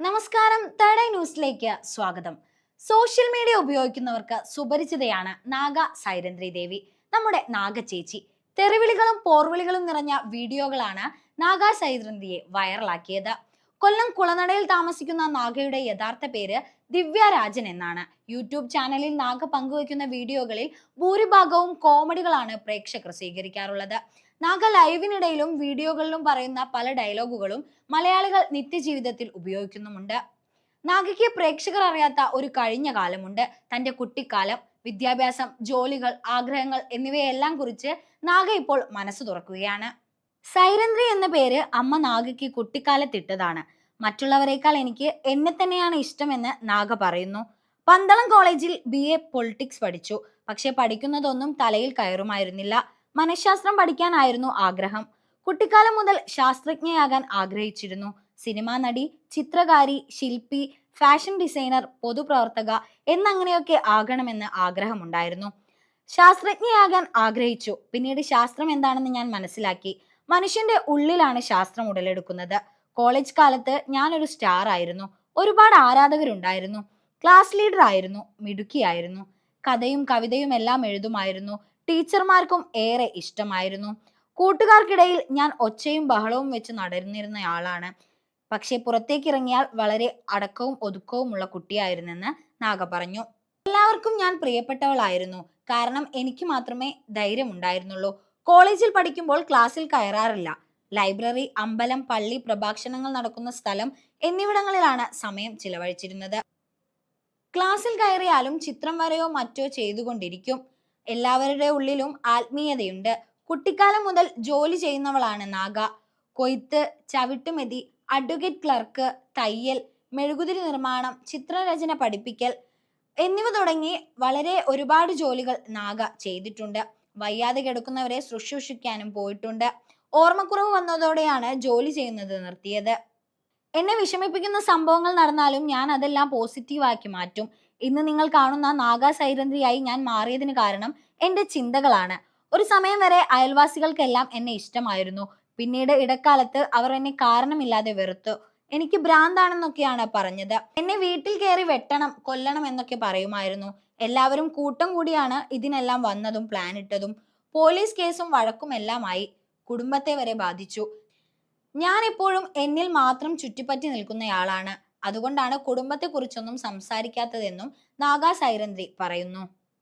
നമസ്കാരം third eye ന്യൂസിലേക്ക് സ്വാഗതം. സോഷ്യൽ മീഡിയ ഉപയോഗിക്കുന്നവർക്ക് സുപരിചിതയാണ് നാഗ സൈരന്ദ്രി ദേവി നമ്മുടെ നാഗ ചേച്ചി. തെറിവിളികളും പോർവിളികളും നിറഞ്ഞ വീഡിയോകളാണ് നാഗ സൈരന്ദ്രിയെ വൈറലാക്കിയത് കൊല്ലം കുളനടയിൽ താമസിക്കുന്ന നാഗയുടെ യഥാർത്ഥ പേര് ദിവ്യ രാജൻ എന്നാണ്. യൂട്യൂബ് ചാനലിൽ നാഗ പങ്കുവയ്ക്കുന്ന വീഡിയോകളിൽ ഭൂരിഭാഗവും കോമഡികളാണ് പ്രേക്ഷകർ സ്വീകരിക്കാറുള്ളത്. നാഗ ലൈവിനിടയിലും വീഡിയോകളിലും പറയുന്ന പല ഡയലോഗുകളും മലയാളികൾ നിത്യജീവിതത്തിൽ ഉപയോഗിക്കുന്നുമുണ്ട്. നാഗയ്ക്ക് പ്രേക്ഷകർ അറിയാത്ത ഒരു കഴിഞ്ഞ കാലമുണ്ട്. തന്റെ കുട്ടിക്കാലം വിദ്യാഭ്യാസം ജോലികൾ ആഗ്രഹങ്ങൾ എന്നിവയെല്ലാം കുറിച്ച് നാഗ ഇപ്പോൾ മനസ്സ് തുറക്കുകയാണ്. സൈരന്ദ്രി എന്ന പേര് അമ്മ നാഗയ്ക്ക് കുട്ടിക്കാലത്തിട്ടതാണ്. മറ്റുള്ളവരെക്കാൾ എനിക്ക് എന്നെ തന്നെയാണ് ഇഷ്ടമെന്ന് നാഗ പറയുന്നു. പന്തളം കോളേജിൽ ബി എ പൊളിറ്റിക്സ് പഠിച്ചു. പക്ഷെ പഠിക്കുന്നതൊന്നും തലയിൽ കയറുമായിരുന്നില്ല. മനഃശാസ്ത്രം പഠിക്കാനായിരുന്നു ആഗ്രഹം. കുട്ടിക്കാലം മുതൽ ശാസ്ത്രജ്ഞയാകാൻ ആഗ്രഹിച്ചിരുന്നു. സിനിമാ നടി ചിത്രകാരി ശില്പി ഫാഷൻ ഡിസൈനർ പൊതുപ്രവർത്തക എന്നങ്ങനെയൊക്കെ ആകണമെന്ന് ആഗ്രഹമുണ്ടായിരുന്നു. ശാസ്ത്രജ്ഞയാകാൻ ആഗ്രഹിച്ചു. പിന്നീട് ശാസ്ത്രം എന്താണെന്ന് ഞാൻ മനസ്സിലാക്കി. മനുഷ്യന്റെ ഉള്ളിലാണ് ശാസ്ത്രം ഉടലെടുക്കുന്നത്. കോളേജ് കാലത്ത് ഞാനൊരു സ്റ്റാർ ആയിരുന്നു. ഒരുപാട് ആരാധകരുണ്ടായിരുന്നു. ക്ലാസ് ലീഡർ ആയിരുന്നു. മിടുക്കിയായിരുന്നു കഥയും കവിതയും എല്ലാം എഴുതുമായിരുന്നു. ടീച്ചർമാർക്കും ഏറെ ഇഷ്ടമായിരുന്നു. കൂട്ടുകാർക്കിടയിൽ ഞാൻ ഒച്ചയും ബഹളവും വെച്ച് നടന്നിരുന്നയാളാണ്. പക്ഷെ പുറത്തേക്ക് ഇറങ്ങിയാൽ വളരെ അടക്കവും ഒതുക്കവുമുള്ള കുട്ടിയായിരുന്നെന്ന് നാഗ പറഞ്ഞു. എല്ലാവർക്കും ഞാൻ പ്രിയപ്പെട്ടവളായിരുന്നു. കാരണം എനിക്ക് മാത്രമേ ധൈര്യമുണ്ടായിരുന്നുള്ളൂ. കോളേജിൽ പഠിക്കുമ്പോൾ ക്ലാസ്സിൽ കയറാറില്ല. ലൈബ്രറി അമ്പലം പള്ളി പ്രഭാഷണങ്ങൾ നടക്കുന്ന സ്ഥലം എന്നിവിടങ്ങളിലാണ് സമയം ചിലവഴിച്ചിരുന്നത്. ക്ലാസ്സിൽ കയറിയാലും ചിത്രം വരെയോ മറ്റോ ചെയ്തുകൊണ്ടിരിക്കും. എല്ലാവരുടെ ഉള്ളിലും ആത്മീയതയുണ്ട്. കുട്ടിക്കാലം മുതൽ ജോലി ചെയ്യുന്നവളാണ് നാഗ. കൊയ്ത്ത് ചവിട്ടുമെതി അഡ്വക്കേറ്റ് ക്ലർക്ക് തയ്യൽ മെഴുകുതിരി നിർമ്മാണം ചിത്രരചന പഠിപ്പിക്കൽ എന്നിവ തുടങ്ങി വളരെ ഒരുപാട് ജോലികൾ നാഗ ചെയ്തിട്ടുണ്ട്. വയ്യാതെ കിടക്കുന്നവരെ ശുശ്രൂഷിക്കാനും പോയിട്ടുണ്ട്. ഓർമ്മക്കുറവ് വന്നതോടെയാണ് ജോലി ചെയ്യുന്നത് നിർത്തിയത്. എന്നെ വിഷമിപ്പിക്കുന്ന സംഭവങ്ങൾ നടന്നാലും ഞാൻ അതെല്ലാം പോസിറ്റീവാക്കി മാറ്റും. ഇന്ന് നിങ്ങൾ കാണുന്ന നാഗാ സൈരന്ധ്രിയായി ഞാൻ മാറിയതിന് കാരണം എന്റെ ചിന്തകളാണ്. ഒരു സമയം വരെ അയൽവാസികൾക്കെല്ലാം എന്നെ ഇഷ്ടമായിരുന്നു. പിന്നീട് ഇടക്കാലത്ത് അവർ എന്നെ കാരണമില്ലാതെ വെറുത്തു. എനിക്ക് ഭ്രാന്താണെന്നൊക്കെയാണ് പറഞ്ഞത്. എന്നെ വീട്ടിൽ കയറി വെട്ടണം കൊല്ലണം എന്നൊക്കെ പറയുമായിരുന്നു. എല്ലാവരും കൂട്ടം കൂടിയാണ് ഇതിനെല്ലാം വന്നതും പ്ലാൻ ഇട്ടതും. പോലീസ് കേസും വഴക്കും എല്ലാമായി കുടുംബത്തെ വരെ ബാധിച്ചു. ഞാൻ എപ്പോഴും എന്നിൽ മാത്രം ചുറ്റിപ്പറ്റി നിൽക്കുന്നയാളാണ്. അതുകൊണ്ടാണ് കുടുംബത്തെക്കുറിച്ചൊന്നും സംസാരിക്കാത്തതെന്നും നാഗാ സൈരന്ത്രി പറയുന്നു.